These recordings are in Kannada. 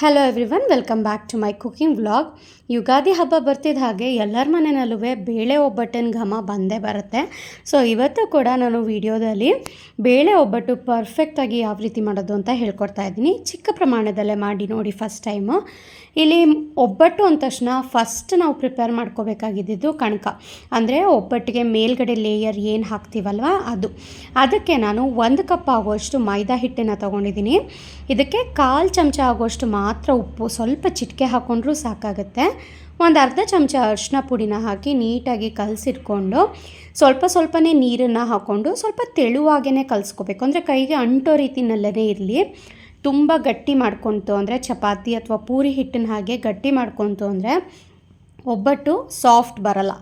Hello everyone welcome back to my cooking vlog Ugadi ಹಬ್ಬ ಬರ್ತಿದ್ದ ಹಾಗೆ ಎಲ್ಲರ ಮನೆಯಲ್ಲೂ ಬೇಳೆ ಒಬ್ಬಟ್ಟಿನ ಘಮ ಬಂದೇ ಬರುತ್ತೆ. ಸೊ ಇವತ್ತು ಕೂಡ ನಾನು ವಿಡಿಯೋದಲ್ಲಿ ಬೇಳೆ ಒಬ್ಬಟ್ಟು ಪರ್ಫೆಕ್ಟಾಗಿ ಯಾವ ರೀತಿ ಮಾಡೋದು ಅಂತ ಹೇಳ್ಕೊಡ್ತಾ ಇದ್ದೀನಿ. ಚಿಕ್ಕ ಪ್ರಮಾಣದಲ್ಲೇ ಮಾಡಿ ನೋಡಿ ಫಸ್ಟ್ ಟೈಮು ಇಲ್ಲಿ ಒಬ್ಬಟ್ಟು ಅಂದ ತಕ್ಷಣ ಫಸ್ಟ್ ನಾವು ಪ್ರಿಪೇರ್ ಮಾಡ್ಕೋಬೇಕಾಗಿದ್ದು ಕಣಕ. ಅಂದರೆ ಒಬ್ಬಟ್ಟಿಗೆ ಮೇಲ್ಗಡೆ ಲೇಯರ್ ಏನು ಹಾಕ್ತೀವಲ್ವ ಅದು. ಅದಕ್ಕೆ ನಾನು ಒಂದು ಕಪ್ ಆಗುವಷ್ಟು ಮೈದಾ ಹಿಟ್ಟನ್ನು ತೊಗೊಂಡಿದ್ದೀನಿ. ಇದಕ್ಕೆ ಕಾಲು ಚಮಚ ಆಗುವಷ್ಟು ಮಾತ್ರ ಉಪ್ಪು ಸ್ವಲ್ಪ ಚಿಟಿಕೆ ಹಾಕ್ಕೊಂಡ್ರೂ ಸಾಕಾಗುತ್ತೆ. ಒಂದು ಅರ್ಧ ಚಮಚ ಅರಿಶಿನ ಪುಡಿನ ಹಾಕಿ ನೀಟಾಗಿ ಕಲಸಿಟ್ಕೊಂಡು ಸ್ವಲ್ಪ ಸ್ವಲ್ಪನೇ ನೀರನ್ನು ಹಾಕ್ಕೊಂಡು ಸ್ವಲ್ಪ ತೆಳುವಾಗೇ ಕಲಿಸ್ಕೋಬೇಕು. ಅಂದರೆ ಕೈಗೆ ಅಂಟೋ ರೀತಿನಲ್ಲೇ ಇರಲಿ. ತುಂಬ ಗಟ್ಟಿ ಮಾಡ್ಕೊತು ಅಂದರೆ ಚಪಾತಿ ಅಥವಾ ಪೂರಿ ಹಿಟ್ಟಿನ ಹಾಗೆ ಗಟ್ಟಿ ಮಾಡ್ಕೊತು ಅಂದರೆ ಒಬ್ಬಟ್ಟು ಸಾಫ್ಟ್ ಬರಲ್ಲ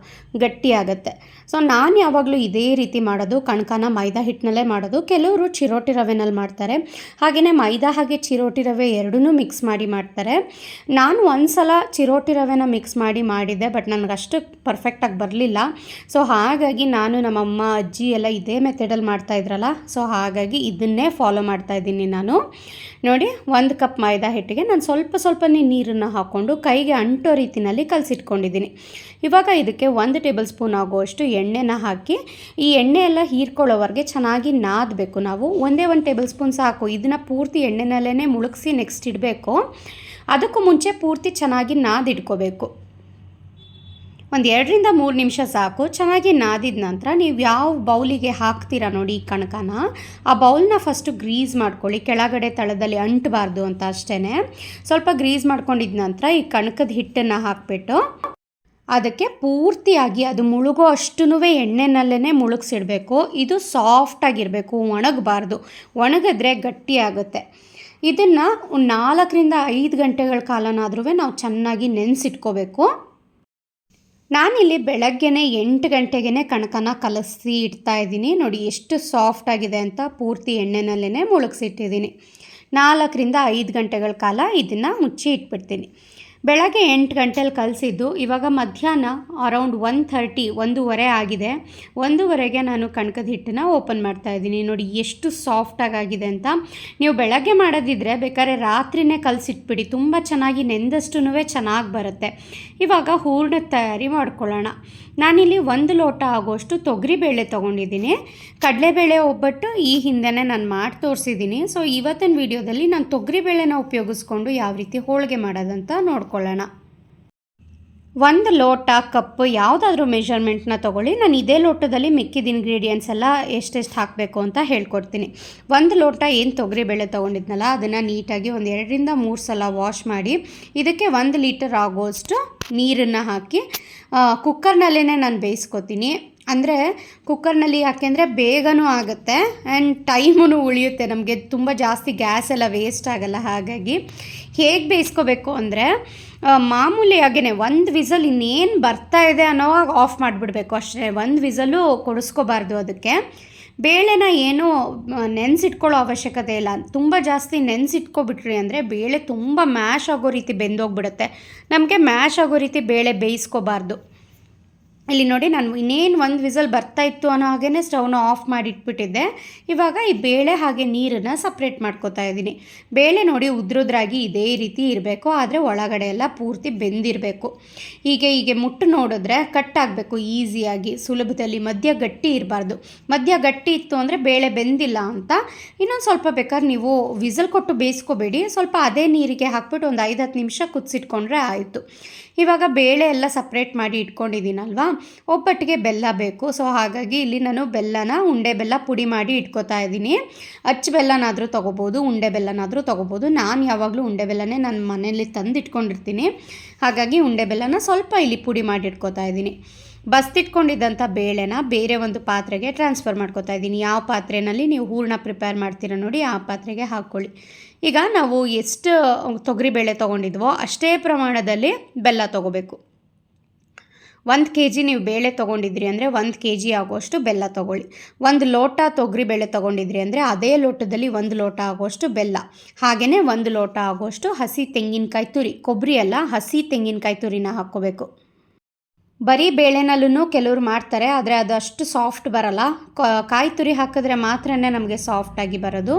ಗಟ್ಟಿ ಆಗುತ್ತೆ ಸೊ ನಾನು ಯಾವಾಗಲೂ ಇದೇ ರೀತಿ ಮಾಡೋದು, ಕಣ್ಕನ ಮೈದಾ ಹಿಟ್ಟಿನಲ್ಲೇ ಮಾಡೋದು. ಕೆಲವರು ಚಿರೋಟಿ ರವೆನಲ್ಲಿ ಮಾಡ್ತಾರೆ. ಹಾಗೆಯೇ ಮೈದಾ ಹಾಗೆ ಚಿರೋಟಿ ರವೆ ಎರಡೂ ಮಿಕ್ಸ್ ಮಾಡಿ ಮಾಡ್ತಾರೆ. ನಾನು ಒಂದು ಸಲ ಚಿರೋಟಿ ರವೆನ ಮಿಕ್ಸ್ ಮಾಡಿ ಮಾಡಿದ್ದೆ ಬಟ್ ನನಗೆ ಅಷ್ಟು ಪರ್ಫೆಕ್ಟಾಗಿ ಬರಲಿಲ್ಲ. ಸೊ ಹಾಗಾಗಿ ನಾನು ನಮ್ಮಮ್ಮ, ಅಜ್ಜಿ ಎಲ್ಲ ಇದೇ ಮೆಥಡಲ್ಲಿ ಮಾಡ್ತಾಯಿದ್ರಲ್ಲ ಸೊ ಹಾಗಾಗಿ ಇದನ್ನೇ ಫಾಲೋ ಮಾಡ್ತಾ ಇದ್ದೀನಿ ನಾನು. ನೋಡಿ, ಒಂದು ಕಪ್ ಮೈದಾ ಹಿಟ್ಟಿಗೆ, ನಾನು ಸ್ವಲ್ಪ ಸ್ವಲ್ಪನೇ ನೀರನ್ನು ಹಾಕ್ಕೊಂಡು ಕೈಗೆ ಅಂಟೋ ರೀತಿನಲ್ಲಿ ಕಲಸಿಟ್ಕೊಂಡಿದ್ದೀನಿ ಇವಾಗ ಇದಕ್ಕೆ ಒಂದು ಟೇಬಲ್ ಸ್ಪೂನ್ ಆಗುವಷ್ಟು ಎಣ್ಣೆನ ಹಾಕಿ, ಈ ಎಣ್ಣೆ ಎಲ್ಲ ಹೀರ್ಕೊಳ್ಳೋವರೆಗೆ ಚೆನ್ನಾಗಿ ನಾದಬೇಕು ನಾವು. ಒಂದೇ ಒಂದು ಟೇಬಲ್ ಸ್ಪೂನ್ ಸಾಕು. ಇದನ್ನು ಪೂರ್ತಿ ಎಣ್ಣೆನಲ್ಲೇ ಮುಳುಗಿಸಿ ನೆಕ್ಸ್ಟ್ ಇಡಬೇಕು. ಅದಕ್ಕೂ ಮುಂಚೆ ಪೂರ್ತಿ ಚೆನ್ನಾಗಿ ನಾದಿಡ್ಕೋಬೇಕು ಒಂದು ಎರಡರಿಂದ ಮೂರು ನಿಮಿಷ ಸಾಕು. ಚೆನ್ನಾಗಿ ನಾದಿದ ನಂತರ ನೀವು ಯಾವ ಬೌಲಿಗೆ ಹಾಕ್ತೀರಾ ನೋಡಿ ಈ ಕಣಕನ. ಆ ಬೌಲ್ನ ಫಸ್ಟು ಗ್ರೀಸ್ ಮಾಡ್ಕೊಳ್ಳಿ. ಕೆಳಗಡೆ ತಳದಲ್ಲಿ ಅಂಟಬಾರ್ದು ಅಂತ ಅಷ್ಟೇ ಸ್ವಲ್ಪ ಗ್ರೀಸ್ ಮಾಡ್ಕೊಂಡಿದ ನಂತರ ಈ ಕಣಕದ ಹಿಟ್ಟನ್ನು ಹಾಕಿಬಿಟ್ಟು ಅದಕ್ಕೆ ಪೂರ್ತಿಯಾಗಿ ಅದು ಮುಳುಗೋ ಅಷ್ಟೂ ಎಣ್ಣೆನಲ್ಲೇ ಮುಳುಗಿಸಿಡಬೇಕು. ಇದು ಸಾಫ್ಟಾಗಿರಬೇಕು ಒಣಗಬಾರ್ದು. ಒಣಗಿದ್ರೆ ಗಟ್ಟಿಯಾಗುತ್ತೆ ಇದನ್ನು ನಾಲ್ಕರಿಂದ ಐದು ಗಂಟೆಗಳ ಕಾಲನಾದ್ರೂ ನಾವು ಚೆನ್ನಾಗಿ ನೆನೆಸಿಟ್ಕೋಬೇಕು. ನಾನಿಲ್ಲಿ ಬೆಳಗ್ಗೆನೆ ಎಂಟು ಗಂಟೆಗೆ ಕಣಕನ ಕಲಸಿ ಇಡ್ತಾ ಇದ್ದೀನಿ. ನೋಡಿ ಎಷ್ಟು ಸಾಫ್ಟ್ ಆಗಿದೆ ಅಂತ ಪೂರ್ತಿ ಎಣ್ಣೆನಲ್ಲೇ ಮುಳುಗಿಸಿಟ್ಟಿದ್ದೀನಿ. ನಾಲ್ಕರಿಂದ ಐದು ಗಂಟೆಗಳ ಕಾಲ ಇದನ್ನು ಮುಚ್ಚಿ ಇಟ್ಬಿಡ್ತೀನಿ. ಬೆಳಗ್ಗೆ ಎಂಟು ಗಂಟೆಲಿ ಕಲಿಸಿದ್ದು ಇವಾಗ ಮಧ್ಯಾಹ್ನ ಅರೌಂಡ್ ಒನ್ ಥರ್ಟಿ ಒಂದೂವರೆ ಆಗಿದೆ. ಒಂದೂವರೆಗೆ ನಾನು ಕಣಕದ ಹಿಟ್ಟನ್ನು ಓಪನ್ ಮಾಡ್ತಾ ಇದ್ದೀನಿ. ನೋಡಿ, ಎಷ್ಟು ಸಾಫ್ಟಾಗಿ ಆಗಿದೆ ಅಂತ. ನೀವು ಬೆಳಗ್ಗೆ ಮಾಡೋದಿದ್ರೆ ಬೇಕಾದ್ರೆ ರಾತ್ರಿನೇ ಕಲಸಿಟ್ಬಿಡಿ. ತುಂಬ ಚೆನ್ನಾಗಿ ನೆಂದಷ್ಟು ಚೆನ್ನಾಗಿ ಬರುತ್ತೆ. ಇವಾಗ ಹೂರ್ಣದ ತಯಾರಿ ಮಾಡ್ಕೊಳ್ಳೋಣ. ನಾನಿಲ್ಲಿ ಒಂದು ಲೋಟ ಆಗೋಷ್ಟು ತೊಗರಿಬೇಳೆ ತೊಗೊಂಡಿದ್ದೀನಿ. ಕಡಲೆಬೇಳೆ ಒಬ್ಬಟ್ಟು, ಈ ಹಿಂದೆನೇ ನಾನು ಮಾಡಿ ತೋರಿಸಿದ್ದೀನಿ ಸೊ ಇವತ್ತಿನ ವಿಡಿಯೋದಲ್ಲಿ ನಾನು ತೊಗರಿಬೇಳೆನ ಉಪಯೋಗಿಸ್ಕೊಂಡು ಯಾವ ರೀತಿ ಹೋಳಿಗೆ ಮಾಡೋದಂತ ನೋಡ್ಕೊಳ್ಳೋಣ. ಒಂದು ಲೋಟ ಕಪ್ಪು ಯಾವುದಾದ್ರೂ ಮೆಷರ್ಮೆಂಟ್ನ ತೊಗೊಳ್ಳಿ. ನಾನು ಇದೇ ಲೋಟದಲ್ಲಿ ಮಿಕ್ಕಿದ ಇಂಗ್ರೀಡಿಯೆಂಟ್ಸ್ ಎಲ್ಲ ಎಷ್ಟೆಷ್ಟು ಹಾಕಬೇಕು ಅಂತ ಹೇಳ್ಕೊಡ್ತೀನಿ. ಒಂದು ಲೋಟ ಏನು ತೊಗರಿಬೇಳೆ ತೊಗೊಂಡಿದ್ನಲ್ಲ, ಅದನ್ನು ನೀಟಾಗಿ ಒಂದು ಎರಡರಿಂದ ಮೂರು ಸಲ ವಾಶ್ ಮಾಡಿ, ಇದಕ್ಕೆ ಒಂದು ಲೀಟರ್ ಆಗೋಷ್ಟು ನೀರನ್ನು ಹಾಕಿ ಕುಕ್ಕರ್ನಲ್ಲೇ ನಾನು ಬೇಯಿಸ್ಕೊತೀನಿ. ಅಂದರೆ ಕುಕ್ಕರ್ನಲ್ಲಿ ಯಾಕೆಂದರೆ ಬೇಗನೂ ಆಗುತ್ತೆ ಆ್ಯಂಡ್ ಟೈಮೂ ಉಳಿಯುತ್ತೆ ನಮಗೆ. ತುಂಬ ಜಾಸ್ತಿ ಗ್ಯಾಸ್ ಎಲ್ಲ ವೇಸ್ಟ್ ಆಗಲ್ಲ ಹಾಗಾಗಿ. ಹೇಗೆ ಬೇಯಿಸ್ಕೋಬೇಕು ಅಂದರೆ ಮಾಮೂಲಿಯಾಗೇ ಒಂದು ವಿಸಲ್ ಇನ್ನೇನು ಬರ್ತಾ ಇದೆ ಅನ್ನೋವಾಗ ಆಫ್ ಮಾಡಿಬಿಡ್ಬೇಕು ಅಷ್ಟೇ. ಒಂದು ವಿಸಲು ಕೊಡಿಸ್ಕೋಬಾರ್ದು ಅದಕ್ಕೆ. ಬೇಳೆನ ಏನೂ ನೆನೆಸಿಟ್ಕೊಳ್ಳೋ ಅವಶ್ಯಕತೆ ಇಲ್ಲ. ತುಂಬ ಜಾಸ್ತಿ ನೆನೆಸಿಟ್ಕೊಬಿಟ್ರಿ ಅಂದರೆ ಬೇಳೆ ತುಂಬ ಮ್ಯಾಶ್ ಆಗೋ ರೀತಿ ಬೆಂದೋಗ್ಬಿಡುತ್ತೆ. ನಮಗೆ ಮ್ಯಾಶ್ ಆಗೋ ರೀತಿ ಬೇಳೆ ಬೇಯಿಸ್ಕೋಬಾರ್ದು. ಇಲ್ಲಿ ನೋಡಿ ನಾನು ಇನ್ನೇನು ಒಂದು ವಿಸಲ್ ಬರ್ತಾ ಇತ್ತು ಅನ್ನೋ ಹಾಗೇ ಸ್ಟವ್ನ ಆಫ್ ಮಾಡಿ ಇಟ್ಬಿಟ್ಟಿದ್ದೆ ಇವಾಗ ಈ ಬೇಳೆ ಹಾಗೆ ನೀರನ್ನು ಸಪ್ರೇಟ್ ಮಾಡ್ಕೋತಾ ಇದ್ದೀನಿ. ಬೇಳೆ ನೋಡಿ ಉದ್ರುದ್ರಾಗಿ ಇದೇ ರೀತಿ ಇರಬೇಕು, ಆದರೆ ಒಳಗಡೆ ಎಲ್ಲ ಪೂರ್ತಿ ಬೆಂದಿರಬೇಕು. ಹೀಗೆ ಹೀಗೆ ಮುಟ್ಟು ನೋಡಿದ್ರೆ ಕಟ್ ಆಗಬೇಕು ಈಸಿಯಾಗಿ. ಸುಲಭದಲ್ಲಿ ಮಧ್ಯ ಗಟ್ಟಿ ಇರಬಾರ್ದು. ಮಧ್ಯ ಗಟ್ಟಿ ಇತ್ತು ಅಂದರೆ ಬೇಳೆ ಬೆಂದಿಲ್ಲ ಅಂತ. ಇನ್ನೊಂದು ಸ್ವಲ್ಪ ಬೇಕಾದ್ರೆ ನೀವು ವಿಸಲ್ ಕೊಟ್ಟು ಬೇಯಿಸ್ಕೋಬೇಡಿ. ಸ್ವಲ್ಪ ಅದೇ ನೀರಿಗೆ ಹಾಕ್ಬಿಟ್ಟು ಒಂದು ಐದು ಹತ್ತು ನಿಮಿಷ ಕುದಿಸಿಟ್ಕೊಂಡ್ರೆ ಆಯಿತು. ಇವಾಗ ಬೇಳೆ ಎಲ್ಲ ಸಪ್ರೇಟ್ ಮಾಡಿ ಇಟ್ಕೊಂಡಿದ್ದೀನಲ್ವಾ? ಒಬ್ಬಟ್ಟಿಗೆ ಬೆಲ್ಲ ಬೇಕು. ಸೊ ಹಾಗಾಗಿ ಇಲ್ಲಿ ನಾನು ಬೆಲ್ಲನ, ಉಂಡೆ ಬೆಲ್ಲ ಪುಡಿ ಮಾಡಿ ಇಟ್ಕೋತಾ ಇದ್ದೀನಿ. ಅಚ್ಚು ಬೆಲ್ಲನಾದರೂ ತೊಗೋಬೋದು, ಉಂಡೆ ಬೆಲ್ಲನಾದರೂ ತೊಗೋಬೋದು. ನಾನು ಯಾವಾಗಲೂ ಉಂಡೆ ಬೆಲ್ಲನೇ ನನ್ನ ಮನೆಯಲ್ಲಿ ತಂದು ಇಟ್ಕೊಂಡಿರ್ತೀನಿ. ಹಾಗಾಗಿ ಉಂಡೆ ಬೆಲ್ಲನ ಸ್ವಲ್ಪ ಇಲ್ಲಿ ಪುಡಿ ಮಾಡಿ ಇಟ್ಕೋತಾ ಇದ್ದೀನಿ. ಬಸ್ತಿಟ್ಕೊಂಡಿದ್ದಂಥ ಬೇಳೆನ ಬೇರೆ ಒಂದು ಪಾತ್ರೆಗೆ ಟ್ರಾನ್ಸ್ಫರ್ ಮಾಡ್ಕೋತಾ ಇದ್ದೀನಿ. ಯಾವ ಪಾತ್ರೆಯಲ್ಲಿ ನೀವು ಹೂರ್ಣ ಪ್ರಿಪೇರ್ ಮಾಡ್ತೀರ ನೋಡಿ ಆ ಪಾತ್ರೆಗೆ ಹಾಕ್ಕೊಳ್ಳಿ. ಈಗ ನಾವು ಎಷ್ಟು ತೊಗರಿಬೇಳೆ ತೊಗೊಂಡಿದ್ವೋ ಅಷ್ಟೇ ಪ್ರಮಾಣದಲ್ಲಿ ಬೆಲ್ಲ ತೊಗೋಬೇಕು. ಒಂದು ಕೆ ಜಿ ನೀವು ಬೇಳೆ ತೊಗೊಂಡಿದ್ರಿ ಅಂದರೆ ಒಂದು ಕೆ ಜಿ ಆಗುವಷ್ಟು ಬೆಲ್ಲ ತೊಗೊಳ್ಳಿ. ಒಂದು ಲೋಟ ತೊಗರಿ ಬೇಳೆ ತೊಗೊಂಡಿದ್ರಿ ಅಂದರೆ ಅದೇ ಲೋಟದಲ್ಲಿ ಒಂದು ಲೋಟ ಆಗೋಷ್ಟು ಬೆಲ್ಲ. ಹಾಗೆಯೇ ಒಂದು ಲೋಟ ಆಗೋಷ್ಟು ಹಸಿ ತೆಂಗಿನಕಾಯಿ ತುರಿ ಕೊಬ್ಬರಿ ಅಲ್ಲ, ಹಸಿ ತೆಂಗಿನಕಾಯಿ ತುರಿನ ಹಾಕ್ಕೋಬೇಕು. ಬರೀ ಬೇಳೆನಲ್ಲೂ ಕೆಲವ್ರು ಮಾಡ್ತಾರೆ, ಆದರೆ ಅದು ಅಷ್ಟು ಸಾಫ್ಟ್ ಬರಲ್ಲ. ಕಾಯಿ ತುರಿ ಹಾಕಿದ್ರೆ ಮಾತ್ರನೇ ನಮಗೆ ಸಾಫ್ಟಾಗಿ ಬರೋದು.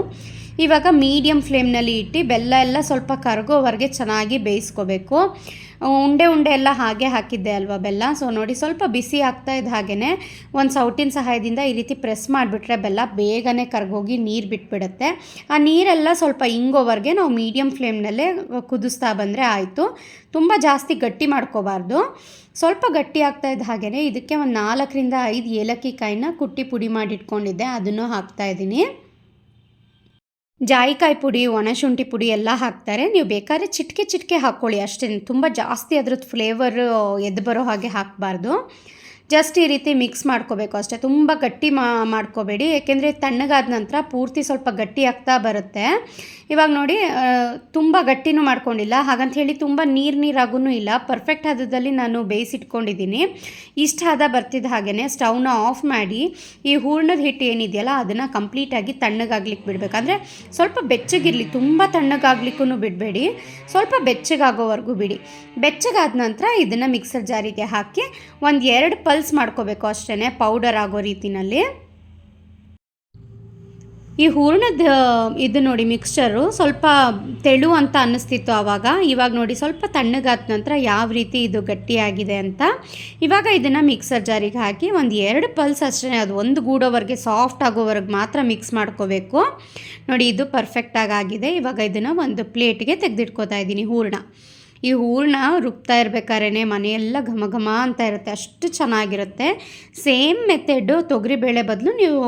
ಇವಾಗ ಮೀಡಿಯಮ್ ಫ್ಲೇಮ್ನಲ್ಲಿ ಇಟ್ಟು ಬೆಲ್ಲ ಎಲ್ಲ ಸ್ವಲ್ಪ ಕರಗೋವರೆಗೆ ಚೆನ್ನಾಗಿ ಬೇಯಿಸ್ಕೋಬೇಕು. ಉಂಡೆ ಉಂಡೆ ಎಲ್ಲ ಹಾಗೆ ಹಾಕಿದ್ದೆ ಅಲ್ವಾ ಬೆಲ್ಲ? ಸೊ ನೋಡಿ ಸ್ವಲ್ಪ ಬಿಸಿ ಆಗ್ತಾ ಇದ್ದ ಹಾಗೆಯೇ ಒಂದು ಸೌಟಿನ ಸಹಾಯದಿಂದ ಈ ರೀತಿ ಪ್ರೆಸ್ ಮಾಡಿಬಿಟ್ರೆ ಬೆಲ್ಲ ಬೇಗನೆ ಕರ್ಗೋಗಿ ನೀರು ಬಿಟ್ಬಿಡುತ್ತೆ. ಆ ನೀರೆಲ್ಲ ಸ್ವಲ್ಪ ಇಂಗೋವರೆಗೆ ನಾವು ಮೀಡಿಯಮ್ ಫ್ಲೇಮ್ನಲ್ಲೇ ಕುದಿಸ್ತಾ ಬಂದರೆ ಆಯಿತು. ತುಂಬ ಜಾಸ್ತಿ ಗಟ್ಟಿ ಮಾಡ್ಕೋಬಾರ್ದು. ಸ್ವಲ್ಪ ಗಟ್ಟಿ ಆಗ್ತಾ ಇದ್ದ ಹಾಗೆಯೇ ಇದಕ್ಕೆ ಒಂದು ನಾಲ್ಕರಿಂದ ಐದು ಏಲಕ್ಕಿ ಕಾಯಿನ ಕುಟ್ಟಿ ಪುಡಿ ಮಾಡಿಟ್ಕೊಂಡಿದ್ದೆ ಅದನ್ನು ಹಾಕ್ತಾ ಇದ್ದೀನಿ. ಜಾಯಿಕಾಯಿ ಪುಡಿ, ಒಣಶುಂಠಿ ಪುಡಿ ಎಲ್ಲ ಹಾಕ್ತಾರೆ. ನೀವು ಬೇಕಾದ್ರೆ ಚಿಟಿಕೆ ಚಿಟಿಕೆ ಹಾಕ್ಕೊಳ್ಳಿ. ಅಷ್ಟೇ, ತುಂಬ ಜಾಸ್ತಿ ಅದ್ರದ್ದು ಫ್ಲೇವರ್ ಎದ್ದು ಬರೋ ಹಾಗೆ ಹಾಕಬಾರ್ದು. ಜಸ್ಟ್ ಈ ರೀತಿ ಮಿಕ್ಸ್ ಮಾಡ್ಕೋಬೇಕು ಅಷ್ಟೇ. ತುಂಬ ಗಟ್ಟಿ ಮಾಡ್ಕೋಬೇಡಿ. ಏಕೆಂದರೆ ತಣ್ಣಗಾದ ನಂತರ ಪೂರ್ತಿ ಸ್ವಲ್ಪ ಗಟ್ಟಿ ಆಗ್ತಾ ಬರುತ್ತೆ. ಇವಾಗ ನೋಡಿ ತುಂಬ ಗಟ್ಟಿನೂ ಮಾಡ್ಕೊಂಡಿಲ್ಲ. ಹಾಗಂತ ಹೇಳಿ ತುಂಬ ನೀರು ನೀರಾಗೂ ಇಲ್ಲ. ಪರ್ಫೆಕ್ಟ್ ಹದದಲ್ಲಿ ನಾನು ಬೇಯಿಸಿಟ್ಕೊಂಡಿದ್ದೀನಿ. ಇಷ್ಟ ಹದ ಬರ್ತಿದ್ದ ಹಾಗೆಯೇ ಸ್ಟವ್ನ ಆಫ್ ಮಾಡಿ ಈ ಹೂರ್ಣದ ಹಿಟ್ಟು ಏನಿದೆಯಲ್ಲ, ಅದನ್ನು ಕಂಪ್ಲೀಟಾಗಿ ತಣ್ಣಗಾಗ್ಲಿಕ್ಕೆ ಬಿಡಬೇಕಂದ್ರೆ ಸ್ವಲ್ಪ ಬೆಚ್ಚಗಿರಲಿ, ತುಂಬ ತಣ್ಣಗಾಗ್ಲಿಕ್ಕೂ ಬಿಡಬೇಡಿ. ಸ್ವಲ್ಪ ಬೆಚ್ಚಗಾಗೋವರೆಗೂ ಬಿಡಿ. ಬೆಚ್ಚಗಾದ ನಂತರ ಇದನ್ನು ಮಿಕ್ಸರ್ ಜಾರಿಗೆ ಹಾಕಿ ಒಂದು ಎರಡು ಪಲ್ಸ್ ಮಾಡ್ಕೋಬೇಕು ಅಷ್ಟೇ ಪೌಡರ್ ಆಗೋ ರೀತಿನಲ್ಲಿ. ಈ ಹೂರ್ಣದ ಇದು ನೋಡಿ ಮಿಕ್ಸ್ಚರು ಸ್ವಲ್ಪ ತೆಳು ಅಂತ ಅನ್ನಿಸ್ತಿತ್ತು ಆವಾಗ ಇವಾಗ ನೋಡಿ ಸ್ವಲ್ಪ ತಣ್ಣಗಾದ ನಂತರ ಯಾವ ರೀತಿ ಇದು ಗಟ್ಟಿಯಾಗಿದೆ ಅಂತ. ಇವಾಗ ಇದನ್ನು ಮಿಕ್ಸರ್ ಜಾರಿಗೆ ಹಾಕಿ ಒಂದು ಎರಡು ಪಲ್ಸ್ ಅಷ್ಟೇ ಅದು ಒಂದು ಗೂಡೋವರೆಗೆ ಸಾಫ್ಟ್ ಆಗೋವರೆಗೆ ಮಾತ್ರ ಮಿಕ್ಸ್ ಮಾಡ್ಕೋಬೇಕು. ನೋಡಿ ಇದು ಪರ್ಫೆಕ್ಟಾಗಿ ಆಗಿದೆ. ಇವಾಗ ಇದನ್ನು ಒಂದು ಪ್ಲೇಟ್ಗೆ ತೆಗೆದಿಟ್ಕೋತಾ ಇದ್ದೀನಿ ಹೂರ್ಣ. ಈ ಹೂರಣ ರುಬ್ತಾ ಇರ್ಬೇಕಾದ್ರೆ ಮನೆಯೆಲ್ಲ ಘಮ ಘಮ ಅಂತ ಇರುತ್ತೆ, ಅಷ್ಟು ಚೆನ್ನಾಗಿರುತ್ತೆ. ಸೇಮ್ ಮೆಥೆಡ್ಡು ತೊಗರಿಬೇಳೆ ಬದಲು ನೀವು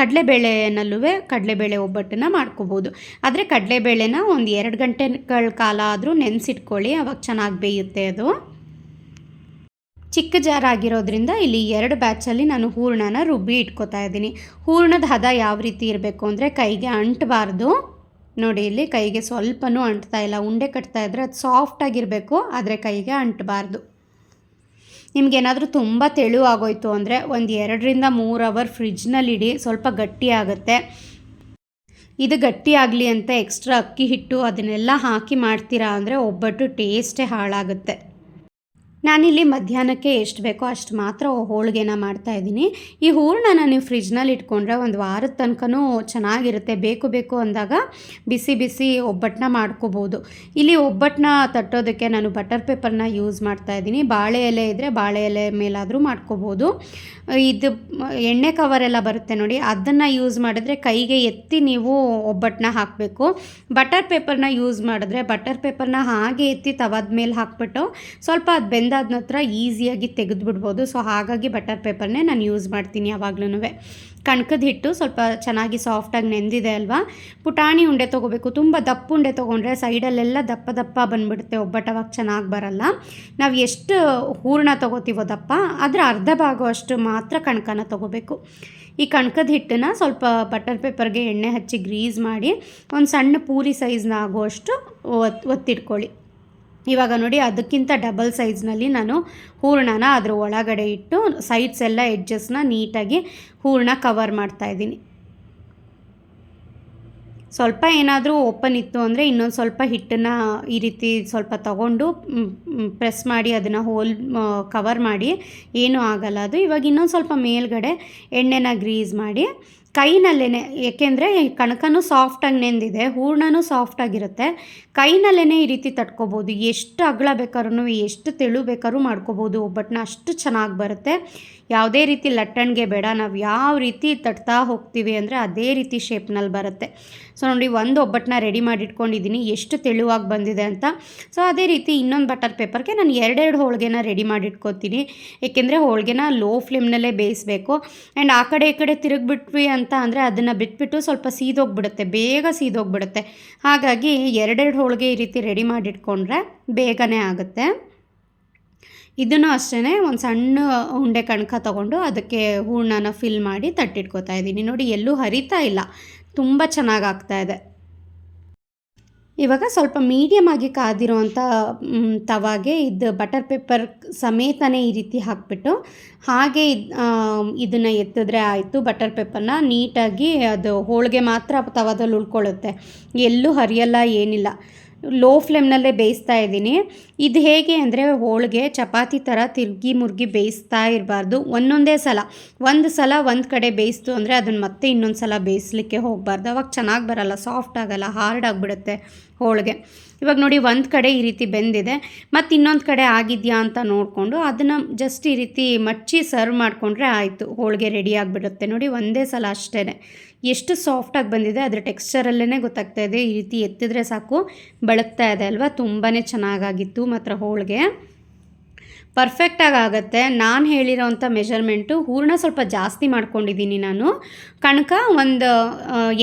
ಕಡಲೆಬೇಳೆನಲ್ಲೂ ಕಡಲೆಬೇಳೆ ಒಬ್ಬಟ್ಟನ್ನು ಮಾಡ್ಕೋಬೋದು. ಆದರೆ ಕಡಲೆಬೇಳೆನ ಒಂದು ಎರಡು ಗಂಟೆಗಳ ಕಾಲ ಆದರೂ ನೆನೆಸಿಟ್ಕೊಳ್ಳಿ, ಅವಾಗ ಚೆನ್ನಾಗಿ ಬೇಯುತ್ತೆ ಅದು. ಚಿಕ್ಕ ಜಾರ್ ಆಗಿರೋದ್ರಿಂದ ಇಲ್ಲಿ ಎರಡು ಬ್ಯಾಚಲ್ಲಿ ನಾನು ಹೂರಣನ ರುಬ್ಬಿ ಇಟ್ಕೋತಾ ಇದ್ದೀನಿ. ಹೂರ್ಣದ ಹದ ಯಾವ ರೀತಿ ಇರಬೇಕು ಅಂದರೆ ಕೈಗೆ ಅಂಟಬಾರ್ದು. ನೋಡಿ, ಇಲ್ಲಿ ಕೈಗೆ ಸ್ವಲ್ಪನೂ ಅಂಟ್ತಾ ಇಲ್ಲ. ಉಂಡೆ ಕಟ್ತಾ ಇದ್ದರೆ ಅದು ಸಾಫ್ಟಾಗಿರಬೇಕು ಆದರೆ ಕೈಗೆ ಅಂಟಬಾರ್ದು. ನಿಮಗೇನಾದರೂ ತುಂಬ ತೆಳು ಆಗೋಯ್ತು ಅಂದರೆ ಒಂದು ಎರಡರಿಂದ ಮೂರು ಅವರ್ ಫ್ರಿಜ್ನಲ್ಲಿ ಇಡಿ, ಸ್ವಲ್ಪ ಗಟ್ಟಿ ಆಗುತ್ತೆ. ಇದು ಗಟ್ಟಿ ಆಗಲಿ ಅಂತ ಎಕ್ಸ್ಟ್ರಾ ಅಕ್ಕಿ ಹಿಟ್ಟು ಅದನ್ನೆಲ್ಲ ಹಾಕಿ ಮಾಡ್ತೀರಾ ಅಂದರೆ ಒಬ್ಬಟ್ಟು ಟೇಸ್ಟೇ ಹಾಳಾಗುತ್ತೆ. ನಾನಿಲ್ಲಿ ಮಧ್ಯಾಹ್ನಕ್ಕೆ ಎಷ್ಟು ಬೇಕೋ ಅಷ್ಟು ಮಾತ್ರ ಹೋಳಿಗೆನ ಮಾಡ್ತಾಯಿದ್ದೀನಿ ಈ ಹೂರ್ಣ ನೀವು ಫ್ರಿಜ್ನಲ್ಲಿ ಇಟ್ಕೊಂಡ್ರೆ ಒಂದು ವಾರದ ತನಕನೂ ಚೆನ್ನಾಗಿರುತ್ತೆ. ಬೇಕು ಬೇಕು ಅಂದಾಗ ಬಿಸಿ ಬಿಸಿ ಒಬ್ಬಟ್ಟನ್ನ ಮಾಡ್ಕೋಬೋದು. ಇಲ್ಲಿ ಒಬ್ಬಟ್ಟನ್ನ ತಟ್ಟೋದಕ್ಕೆ ನಾನು ಬಟರ್ ಪೇಪರ್ನ ಯೂಸ್ ಮಾಡ್ತಾ ಇದ್ದೀನಿ. ಬಾಳೆ ಎಲೆ ಇದ್ದರೆ ಬಾಳೆ ಎಲೆ ಮೇಲಾದರೂ ಮಾಡ್ಕೋಬೋದು. ಇದು ಎಣ್ಣೆ ಕವರೆಲ್ಲ ಬರುತ್ತೆ ನೋಡಿ, ಅದನ್ನು ಯೂಸ್ ಮಾಡಿದ್ರೆ ಕೈಗೆ ಎತ್ತಿ ನೀವು ಒಬ್ಬಟ್ಟನ್ನ ಹಾಕಬೇಕು. ಬಟರ್ ಪೇಪರ್ನ ಯೂಸ್ ಮಾಡಿದ್ರೆ ಬಟರ್ ಪೇಪರ್ನ ಹಾಗೆ ಎತ್ತಿ ತವದ ಮೇಲೆ ಹಾಕ್ಬಿಟ್ಟು ಸ್ವಲ್ಪ ಅದು ಬೆಂದಾದ ನಂತರ ಈಸಿಯಾಗಿ ತೆಗೆದುಬಿಡ್ಬೋದು. ಸೊ ಹಾಗಾಗಿ ಬಟರ್ ಪೇಪರ್ನೇ ನಾನು ಯೂಸ್ ಮಾಡ್ತೀನಿ ಯಾವಾಗ್ಲೂ ಕಣಕದ ಹಿಟ್ಟು ಸ್ವಲ್ಪ ಚೆನ್ನಾಗಿ ಸಾಫ್ಟಾಗಿ ನೆಂದಿದೆ ಅಲ್ವಾ? ಪುಟಾಣಿ ಉಂಡೆ ತೊಗೋಬೇಕು. ತುಂಬ ದಪ್ಪ ಉಂಡೆ ತೊಗೊಂಡ್ರೆ ಸೈಡಲ್ಲೆಲ್ಲ ದಪ್ಪ ದಪ್ಪ ಬಂದುಬಿಡುತ್ತೆ. ಒಬ್ಬಟ್ಟವಾಗ ಚೆನ್ನಾಗಿ ಬರಲ್ಲ. ನಾವು ಎಷ್ಟು ಹೂರಣ ತೊಗೋತೀವೋ ದಪ್ಪ, ಅದರ ಅರ್ಧ ಭಾಗವಷ್ಟು ಮಾತ್ರ ಕಣಕನ ತೊಗೋಬೇಕು. ಈ ಕಣಕದ ಹಿಟ್ಟನ್ನು ಸ್ವಲ್ಪ ಬಟರ್ ಪೇಪರ್ಗೆ ಎಣ್ಣೆ ಹಚ್ಚಿ ಗ್ರೀಸ್ ಮಾಡಿ ಒಂದು ಸಣ್ಣ ಪೂರಿ ಸೈಜ್ನ ಆಗುವಷ್ಟು ಒತ್ತು ಒತ್ತಿಟ್ಕೊಳ್ಳಿ. ಇವಾಗ ನೋಡಿ ಅದಕ್ಕಿಂತ ಡಬಲ್ ಸೈಜ್ನಲ್ಲಿ ನಾನು ಹೂರಣನ ಅದರ ಒಳಗಡೆ ಇಟ್ಟು ಸೈಡ್ಸ್ ಎಲ್ಲ ಎಡ್ಜಸ್ನ ನೀಟಾಗಿ ಹೂರಣ ಕವರ್ ಮಾಡ್ತಾಯಿದ್ದೀನಿ ಸ್ವಲ್ಪ ಏನಾದರೂ ಓಪನ್ ಇತ್ತು ಅಂದರೆ ಇನ್ನೊಂದು ಸ್ವಲ್ಪ ಹಿಟ್ಟನ್ನು ಈ ರೀತಿ ಸ್ವಲ್ಪ ತಗೊಂಡು ಪ್ರೆಸ್ ಮಾಡಿ ಅದನ್ನು ಹೋಲ್ ಕವರ್ ಮಾಡಿ, ಏನೂ ಆಗಲ್ಲ ಅದು. ಇವಾಗ ಇನ್ನೊಂದು ಸ್ವಲ್ಪ ಮೇಲ್ಗಡೆ ಎಣ್ಣೆನ ಗ್ರೀಸ್ ಮಾಡಿ ಕೈನಲ್ಲೇ ಏಕೆಂದರೆ ಕಣಕನೂ ಸಾಫ್ಟಾಗಿ ನೆಂದಿದೆ ಹೂರ್ಣನೂ ಸಾಫ್ಟಾಗಿರುತ್ತೆ ಕೈನಲ್ಲೇ ಈ ರೀತಿ ತಟ್ಕೋಬೋದು. ಎಷ್ಟು ಅಗಲ ಬೇಕಾದ್ರೂ ಎಷ್ಟು ತೆಳು ಬೇಕಾದ್ರೂ ಮಾಡ್ಕೋಬೋದು ಒಬ್ಬಟ್ಟನ್ನ ಅಷ್ಟು ಚೆನ್ನಾಗಿ ಬರುತ್ತೆ. ಯಾವುದೇ ರೀತಿ ಲಟ್ಟಣಿಗೆ ಬೇಡ, ನಾವು ಯಾವ ರೀತಿ ತಟ್ತಾ ಹೋಗ್ತೀವಿ ಅಂದರೆ ಅದೇ ರೀತಿ ಶೇಪ್ನಲ್ಲಿ ಬರುತ್ತೆ. ಸೊ ನೋಡಿ, ಒಂದು ಒಬ್ಬಟ್ಟನ್ನ ರೆಡಿ ಮಾಡಿ ಇಟ್ಕೊಂಡಿದ್ದೀನಿ ಎಷ್ಟು ತೆಳುವಾಗಿ ಬಂದಿದೆ ಅಂತ. ಸೊ ಅದೇ ರೀತಿ ಇನ್ನೊಂದು ಬಟರ್ ಪೇಪರ್ಗೆ ನಾನು ಎರಡೆರಡು ಹೋಳಿಗೆನ ರೆಡಿ ಮಾಡಿ ಇಟ್ಕೋತೀನಿ ಏಕೆಂದರೆ ಹೋಳಿಗೆನ ಲೋ ಫ್ಲೇಮ್ನಲ್ಲೇ ಬೇಯಿಸಬೇಕು. ಆ್ಯಂಡ್ ಆ ಕಡೆ ಈ ಕಡೆ ತಿರುಗಿಬಿಟ್ವಿ ಅಂತ ಅಂದರೆ ಅದನ್ನು ಬಿಟ್ಬಿಟ್ಟು ಸ್ವಲ್ಪ ಸೀದೋಗ್ಬಿಡುತ್ತೆ, ಬೇಗ ಸೀದೋಗ್ಬಿಡುತ್ತೆ. ಹಾಗಾಗಿ ಎರಡೆರಡು ಹೋಳಿಗೆ ಈ ರೀತಿ ರೆಡಿ ಮಾಡಿಟ್ಕೊಂಡ್ರೆ ಬೇಗನೆ ಆಗುತ್ತೆ. ಇದನ್ನು ಅಷ್ಟೇ ಒಂದು ಸಣ್ಣ ಉಂಡೆ ಕಣಕ ತೊಗೊಂಡು ಅದಕ್ಕೆ ಹೂರ್ಣನ ಫಿಲ್ ಮಾಡಿ ತಟ್ಟಿಟ್ಕೋತಾ ಇದ್ದೀನಿ. ನೋಡಿ, ಎಲ್ಲೂ ಹರಿತಾ ಇಲ್ಲ. ತುಂಬ ಚೆನ್ನಾಗಿ ಆಗ್ತಾ ಇದೆ. ಇವಾಗ ಸ್ವಲ್ಪ ಮೀಡಿಯಮ್ ಆಗಿ ಕಾದಿರೋವಂಥ ತವಾಗೆ ಇದು ಬಟರ್ ಪೇಪರ್ ಸಮೇತನೇ ಈ ರೀತಿ ಹಾಕಿಬಿಟ್ಟು, ಹಾಗೆ ಇದನ್ನು ಎತ್ತಿದ್ರೆ ಆಯಿತು. ಬಟರ್ ಪೇಪರ್ನ ನೀಟಾಗಿ ಅದು ಹೋಳಿಗೆ ಮಾತ್ರ ತವಾದಲ್ಲಿ ಉಳ್ಕೊಳ್ಳುತ್ತೆ. ಎಲ್ಲೂ ಹರಿಯಲ್ಲ, ಏನಿಲ್ಲ. ಲೋ ಫ್ಲೇಮ್ನಲ್ಲೇ ಬೇಯಿಸ್ತಾ ಇದ್ದೀನಿ. ಇದು ಹೇಗೆ ಅಂದರೆ ಹೋಳಿಗೆ, ಚಪಾತಿ ಥರ ತಿರುಗಿ ಮುರುಗಿ ಬೇಯಿಸ್ತಾ ಇರಬಾರ್ದು. ಒಂದೊಂದೇ ಸಲ, ಒಂದು ಸಲ ಒಂದು ಕಡೆ ಬೇಯಿಸ್ತು ಅಂದರೆ ಅದನ್ನು ಮತ್ತೆ ಇನ್ನೊಂದು ಸಲ ಬೇಯಿಸ್ಲಿಕ್ಕೆ ಹೋಗಬಾರ್ದು. ಅವಾಗ ಚೆನ್ನಾಗಿ ಬರಲ್ಲ ಸಾಫ್ಟ್ ಆಗಲ್ಲ ಹಾರ್ಡ್ ಆಗಿಬಿಡುತ್ತೆ. ಹೋಳಿಗೆ. ಇವಾಗ ನೋಡಿ ಒಂದು ಕಡೆ ಈ ರೀತಿ ಬೆಂದಿದೆ, ಮತ್ತು ಇನ್ನೊಂದು ಕಡೆ ಆಗಿದೆಯಾ ಅಂತ ನೋಡಿಕೊಂಡು ಅದನ್ನು ಜಸ್ಟ್ ಈ ರೀತಿ ಮಚ್ಚಿ ಸರ್ವ್ ಮಾಡಿಕೊಂಡ್ರೆ ಆಯಿತು, ಹೋಳಿಗೆ ರೆಡಿ ಆಗಿಬಿಡುತ್ತೆ. ನೋಡಿ ಒಂದೇ ಸಲ ಅಷ್ಟೇ ಎಷ್ಟು ಸಾಫ್ಟಾಗಿ ಬಂದಿದೆ, ಅದರ ಟೆಕ್ಸ್ಚರಲ್ಲೇ ಗೊತ್ತಾಗ್ತಾ ಇದೆ. ಈ ರೀತಿ ಎತ್ತಿದ್ರೆ ಸಾಕು, ಬಳಕ್ತಾ ಇದೆ ಅಲ್ವಾ? ತುಂಬಾ ಚೆನ್ನಾಗಾಗಿತ್ತು ಮಾತ್ರ ಹೋಳಿಗೆ. ಪರ್ಫೆಕ್ಟಾಗಿ ಆಗುತ್ತೆ. ನಾನು ಹೇಳಿರೋವಂಥ ಮೆಷರ್ಮೆಂಟು ಹೂರಣ ಸ್ವಲ್ಪ ಜಾಸ್ತಿ ಮಾಡ್ಕೊಂಡಿದ್ದೀನಿ ನಾನು. ಕಣಕ ಒಂದು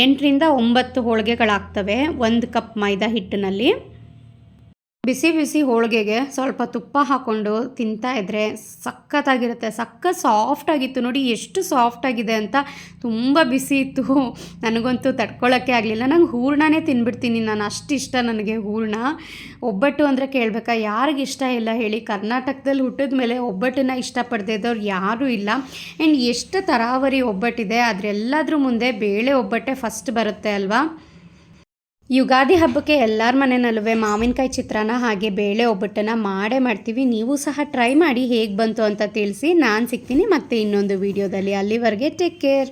ಎಂಟರಿಂದ ಒಂಬತ್ತು ಹೋಳಿಗೆಗಳಾಗ್ತವೆ. ಒಂದು ಕಪ್ ಮೈದಾ ಹಿಟ್ಟಿನಲ್ಲಿ. ಬಿಸಿ ಬಿಸಿ ಹೋಳಿಗೆಗೆ ಸ್ವಲ್ಪ ತುಪ್ಪ ಹಾಕ್ಕೊಂಡು ತಿಂತಾ ಇದ್ದರೆ ಸಖತ್ತಾಗಿರುತ್ತೆ. ಸಖತ್ ಸಾಫ್ಟ್ ಆಗಿತ್ತು ನೋಡಿ, ಎಷ್ಟು ಸಾಫ್ಟ್ ಆಗಿದೆ ಅಂತ ತುಂಬ ಬಿಸಿ ಇತ್ತು. ನನಗಂತೂ ತಡ್ಕೊಳ್ಳೋಕ್ಕೆ ಆಗಲಿಲ್ಲ. ನಂಗೆ ಹೂರ್ಣನೇ ತಿನ್ಬಿಡ್ತೀನಿ. ನಾನು ಅಷ್ಟು ಇಷ್ಟ ನನಗೆ ಹೂರ್ಣ. ಒಬ್ಬಟ್ಟು ಅಂದರೆ ಕೇಳಬೇಕಾ? ಯಾರಿಗೆ ಇಷ್ಟ ಇಲ್ಲ ಹೇಳಿ. ಕರ್ನಾಟಕದಲ್ಲಿ ಹುಟ್ಟಿದ ಮೇಲೆ ಒಬ್ಬಟ್ಟನ್ನು ಇಷ್ಟಪಡದೆ ಇದ್ದವ್ರು ಯಾರೂ ಇಲ್ಲ. ಆ್ಯಂಡ್ ಎಷ್ಟು ತರಾವರಿ ಒಬ್ಬಟ್ಟಿದೆ, ಅದರೆಲ್ಲದ್ರ ಮುಂದೆ ಬೇಳೆ ಒಬ್ಬಟ್ಟೆ ಫಸ್ಟ್ ಬರುತ್ತೆ ಅಲ್ವಾ? ಯುಗಾದಿ ಹಬ್ಬಕ್ಕೆ ಎಲ್ಲರ ಮನೆಯಲ್ಲೂ ಮಾವಿನಕಾಯಿ ಚಿತ್ರಾನ್ನ ಹಾಗೆ ಬೇಳೆ ಒಬ್ಬಟ್ಟನ್ನು ಮಾಡೇ ಮಾಡ್ತೀವಿ. ನೀವು ಸಹ ಟ್ರೈ ಮಾಡಿ ಹೇಗೆ ಬಂತು ಅಂತ ತಿಳಿಸಿ. ನಾನು ಸಿಗ್ತೀನಿ ಮತ್ತೆ ಇನ್ನೊಂದು ವೀಡಿಯೋದಲ್ಲಿ ಅಲ್ಲಿವರೆಗೆ ಟೇಕ್ ಕೇರ್